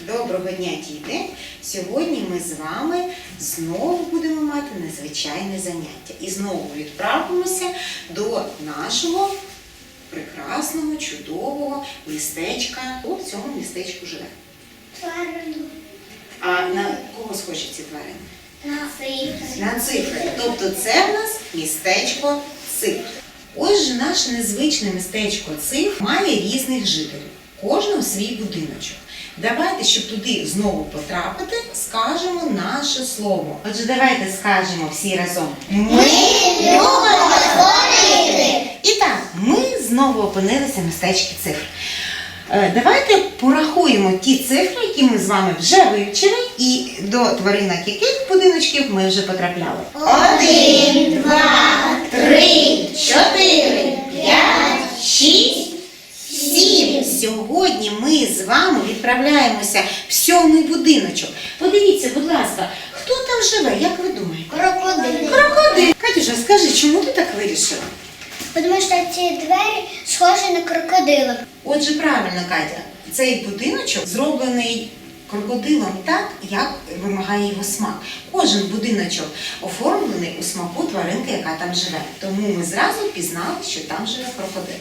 Доброго дня, діти! Сьогодні ми з вами знову будемо мати незвичайне заняття. І знову відправимося до нашого прекрасного, чудового містечка. Хто в цьому містечку живе? Тварину. А на кого схожі ці тварини? На цифри. На цифри. Тобто це в нас містечко цифр. Ось наше незвичне містечко цифр має різних жителів. Кожного свій будиночок. Давайте, щоб туди знову потрапити, скажемо наше слово. Отже, давайте скажемо всі разом. Ми любимо ходити. І так, ми знову опинилися в містечці цифр. Е, Давайте порахуємо ті цифри, які ми з вами вже вивчили, і до тваринок яких будиночків ми вже потрапляли. Один, два, три, чотири, п'ять, шість, сім. Сьогодні ми з вами відправляємося в сьомий будиночок. Подивіться, будь ласка, хто там живе? Як ви думаєте? Крокодили. Крокодил. Катюша, скажи, чому ти так вирішила? Тому що ці двері схожі на крокодила. Отже, правильно, Катя, цей будиночок зроблений крокодилом так, як вимагає його смак. Кожен будиночок оформлений у смаку тваринки, яка там живе. Тому ми зразу пізнали, що там живе крокодил.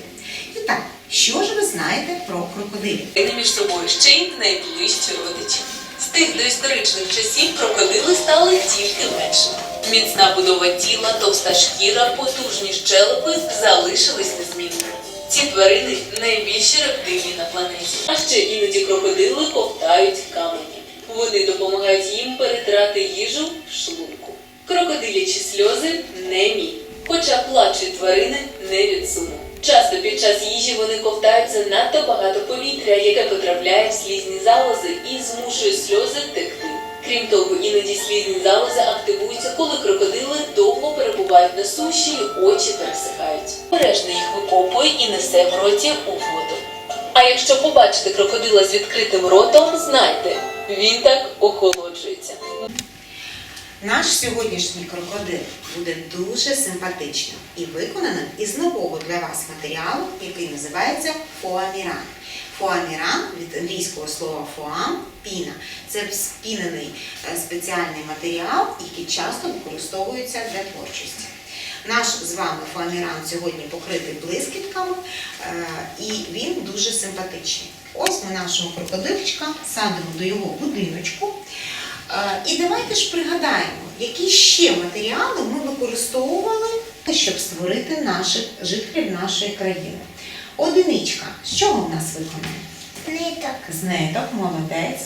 І так, що ж ви знаєте про крокодилів? Вони між собою ще й найближчі родичі. З тих доісторичних часів крокодили стали тільки меншими. Міцна будова тіла, товста шкіра, потужні щелепи залишились незмінними. Ці тварини найбільші рептилії на планеті. А ще іноді крокодили ковтають камені. Вони допомагають їм перетирати їжу в шлунку. Крокодилячі сльози немі, хоча плачуть тварини не від суму. Часто під час їжі вони ковтаються надто багато повітря, яке потрапляє в слізні залози і змушує сльози текти. Крім того, іноді слізні залози активуються, коли крокодили довго перебувають на суші і очі пересихають. Бережно їх викопує і несе в роті у воду. А якщо побачите крокодила з відкритим ротом, знайте, він так охолоджується. Наш сьогоднішній крокодил буде дуже симпатичним і виконаним із нового для вас матеріалу, який називається фоаміран. Фоаміран від англійського слова фоам піна. Це спінений е, спеціальний матеріал, який часто використовується для творчості. Наш з вами фоаміран сьогодні покритий блискітками, е, і він дуже симпатичний. Ось ми нашого крокодильчика садимо до його будиночку. Е, І давайте ж пригадаємо, які ще матеріали ми використовували, щоб створити наших жителів нашої країни. Одиничка. З чого в нас виконана? Ниток. З ниток, молодець.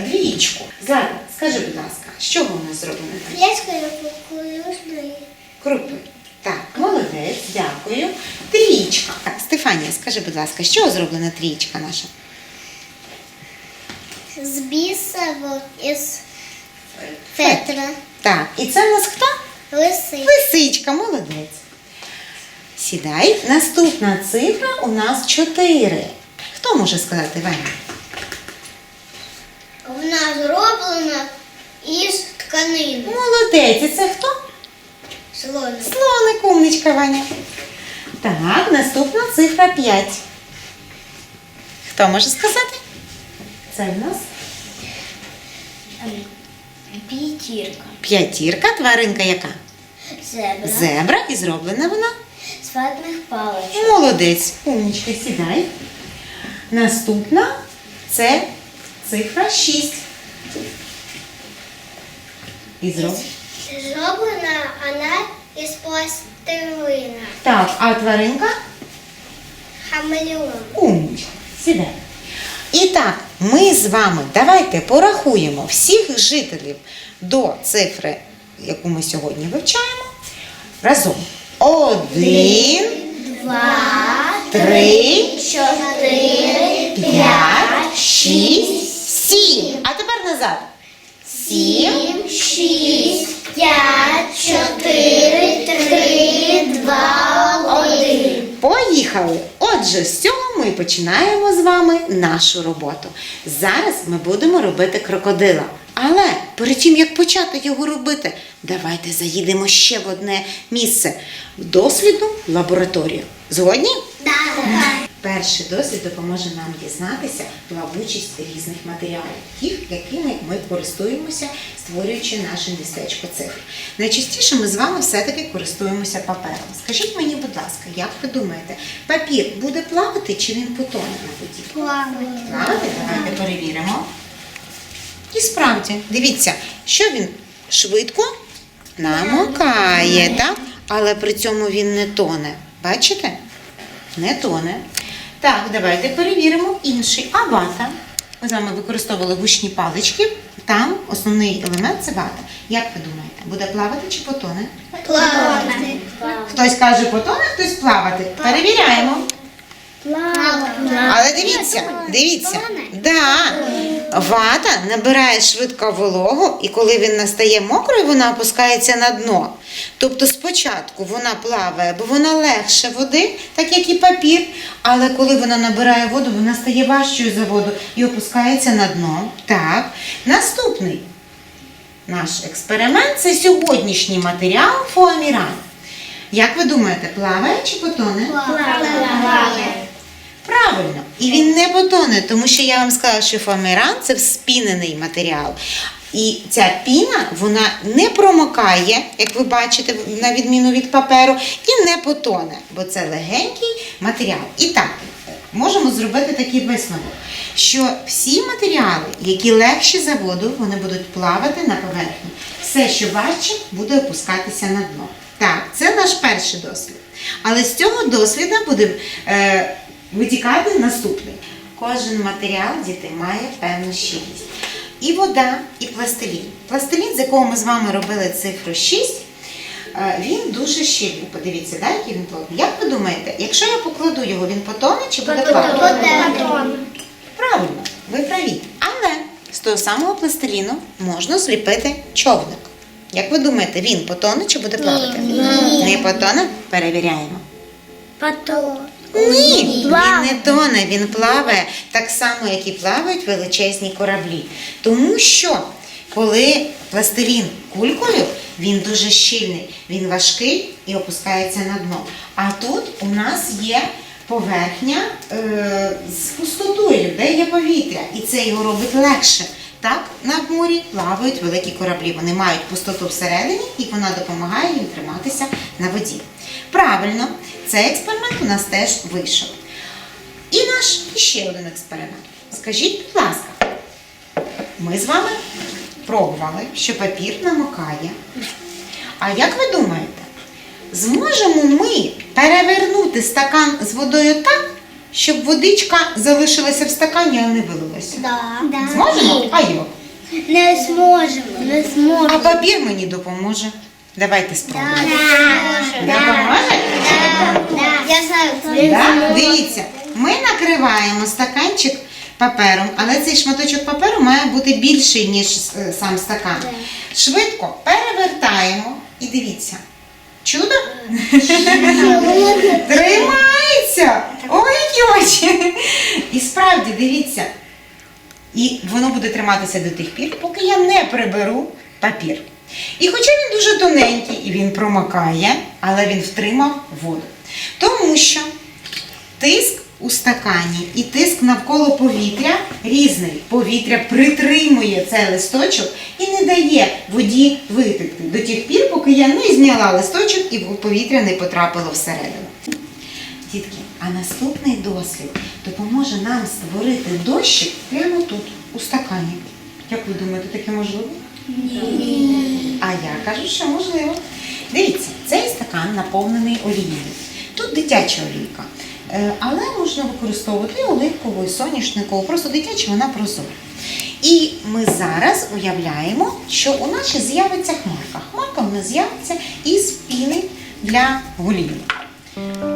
Двічку. Злата, скажи, будь ласка, з чого в нас зроблена двічка? Лескою кукурузної. Крупи. Так, молодець, дякую. Трієчка. Так, Стефанія, скажи, будь ласка, з чого зроблена трієчка наша? З бісову із фетра. Так, і це в нас хто? Лиси. Лисичка, молодець. Сідай. Наступна цифра у нас 4. Хто може сказати Ваня? Вона зроблена із тканини. Молодець. І це хто? Слоник. Слоник, умничка Ваня. Так, наступна цифра 5. Хто може сказати? Це в нас П'ятірка. п'ятірка, тваринка яка? Зебра. Зебра і зроблена вона. З ватних паличок. Молодець, умничка, сідай. Наступна це цифра 6. І зроб... Зроблена вона із пластилина. Так, а тваринка? Хамелеон. Умничка, сідай. І так, ми з вами давайте порахуємо всіх жителів до цифри, яку ми сьогодні вивчаємо. Разом. Один, Два, три, чотири, п'ять, шість, сім. А тепер назад. Сім. шість, п'ять, чотири, три, два, один. Поїхали! Отже, з цього ми починаємо з вами нашу роботу. Зараз ми будемо робити крокодила. Але перед тим як почати його робити, давайте заїдемо ще в одне місце в дослідну лабораторію. Згодні? Да. Перший досвід допоможе нам дізнатися плавучість різних матеріалів, тих, якими ми користуємося, створюючи наше містечко цифр. Найчастіше ми з вами все-таки користуємося папером. Скажіть мені, будь ласка, як ви думаєте, папір буде плавати чи він потоне на воді? Плавати? Давайте перевіримо. І справді, дивіться, що він швидко намокає, так? але при цьому він не тоне. Бачите? Не тоне. Так, давайте перевіримо інший. А вата. Ми з вами використовували гучні палички. Там основний елемент це вата. Як ви думаєте, буде плавати чи потоне? Плавати. Хтось каже потоне, хтось плавати. Перевіряємо. Але дивіться, дивіться, да, вата набирає швидко вологу, і коли він настає мокрою, вона опускається на дно. Тобто спочатку вона плаває, бо вона легше води, так як і папір. Але коли вона набирає воду, вона стає важчою за воду і опускається на дно. Так. Наступний наш експеримент це сьогоднішній матеріал фоаміран. Як ви думаєте, плаває чи потоне? Правильно, і він не потоне, тому що я вам сказала, що фоаміран це вспінений матеріал. І ця піна вона не промокає, як ви бачите, на відміну від паперу, і не потоне, бо це легенький матеріал. І так, можемо зробити такий висновок, що всі матеріали, які легші за воду, вони будуть плавати на поверхні. Все, що важче, буде опускатися на дно. Так, це наш перший досвід. Але з цього досвіду буде е, витікати наступний. Кожен матеріал діти має певну щільність. І вода, і пластилін. Пластилін, з якого ми з вами робили цифру 6, е, він дуже щільний. Подивіться, да, який він плотний. Як ви думаєте, якщо я покладу його, він потоне чи буде плавати? Правильно, ви праві. Але з того самого пластиліну можна зліпити човник. Як ви думаєте, він потоне чи буде плавати? Не потоне? Перевіряємо. Ні, він не тоне, він плаває так само, як і плавають величезні кораблі. Тому що коли пластилін кулькою, він дуже щільний, він важкий і опускається на дно. А тут у нас є поверхня е, з пустотою, де є повітря, і це його робить легше. Так, на морі плавають великі кораблі. Вони мають пустоту всередині, і вона допомагає їм триматися на воді. Правильно, цей експеримент у нас теж вийшов. І наш ще один експеримент. Скажіть, будь ласка, ми з вами пробували, що папір намокає. А як ви думаєте, зможемо ми перевернути стакан з водою так, щоб водичка залишилася в стакані, а не вилилася? Зможемо? А як? Не зможемо. Не зможемо. А папір мені допоможе. Давайте спробуємо. Допоможе? Я знаю, Да? Дивіться, ми накриваємо стаканчик папером, але цей шматочок паперу має бути більший, ніж е, сам стакан. Швидко перевертаємо і дивіться. Чудо? Тримається! Ой, які очі! І справді, дивіться. І воно буде триматися до тих пір, поки я не приберу папір. І хоча він дуже тоненький і він промокає, але він втримав воду. Тому що тиск у стакані і тиск навколо повітря різний. Повітря притримує цей листочок і не дає воді витекти до тих пір, поки я не зняла листочок і повітря не потрапило всередину. Дітки, а наступний дослід допоможе нам створити дощик прямо тут, у стакані. Як ви думаєте, таке можливо? Ні. А я кажу, що можливо. Дивіться, цей стакан наповнений олією. Тут дитяча олійка. Е, Але можна використовувати і оливкову, і соняшникову, просто дитяча вона прозора. І ми зараз уявляємо, що у нас ще з'явиться хмарка. Хмарка у нас з'явиться із піни для гоління.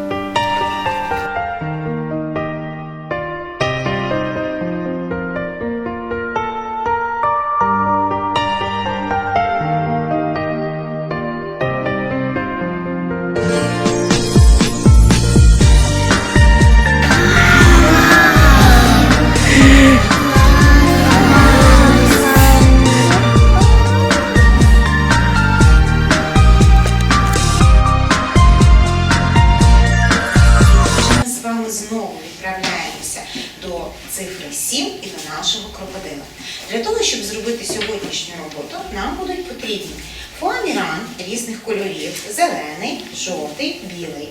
Різних кольорів: зелений, жовтий, білий.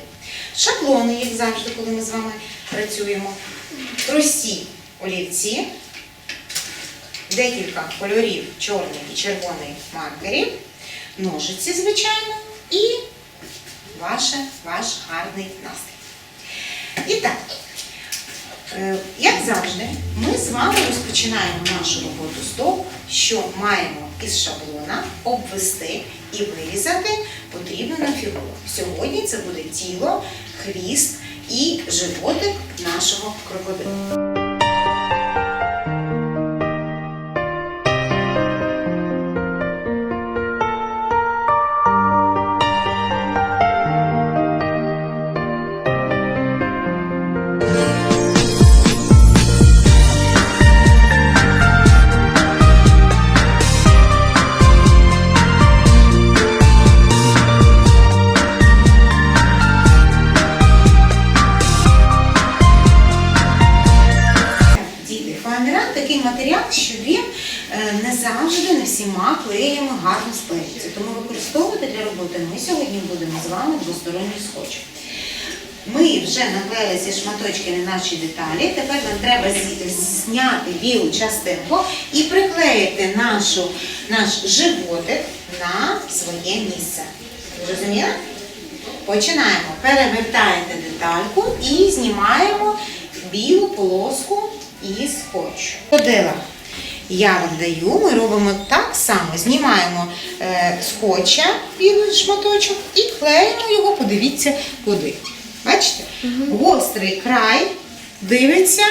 Шаблони, як завжди, коли ми з вами працюємо, прості олівці, декілька кольорів чорний і червоний маркерів, ножиці, звичайно, і ваше, ваш гарний настрій. І так, е, як завжди, ми з вами розпочинаємо нашу роботу що маємо із шаблона обвести і вирізати потрібну нам фігуру. Сьогодні це буде тіло, хвіст і животик нашого крокодила. Сьогодні будемо з вами двосторонній скотч. Ми вже наклеїли ці шматочки на наші деталі. Тепер нам треба зняти білу частинку і приклеїти нашу, наш животик на своє місце. Зрозуміли? Починаємо. Перевертаєте детальку і знімаємо білу полоску із скотчу. Ходила. Я вам даю, ми робимо так само. Знімаємо е, скотча білий шматочок і клеїмо його, подивіться куди. Бачите? Гострий край дивиться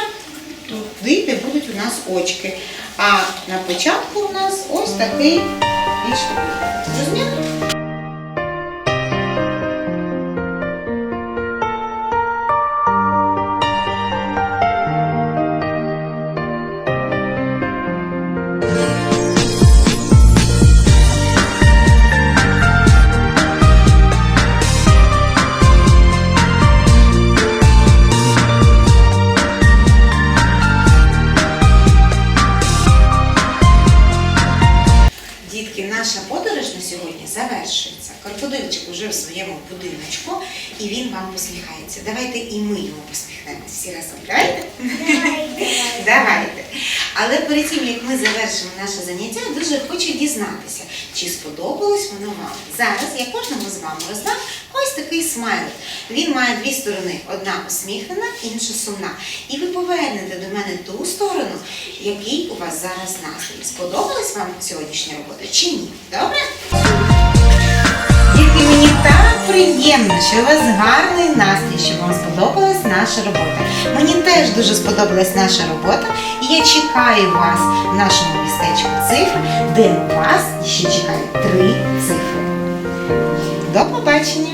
туди, де будуть у нас очки. А на початку у нас ось такий більш своєму будиночку і він вам посміхається. Давайте і ми йому посміхнемося всі разом. Давайте? Давайте. Але перед тим, як ми завершимо наше заняття, дуже хочу дізнатися, чи сподобалось воно вам. Зараз я кожному з вами роздам ось такий смайлик. Він має дві сторони: одна усміхнена, інша сумна. І ви повернете до мене ту сторону, який у вас зараз настрій. Сподобалась вам сьогоднішня робота чи ні? Добре? Приємно, що у вас гарний настрій, що вам сподобалась наша робота. Мені теж дуже сподобалась наша робота, і я чекаю вас в нашому містечку цифр, де вас ще чекають три цифри. До побачення!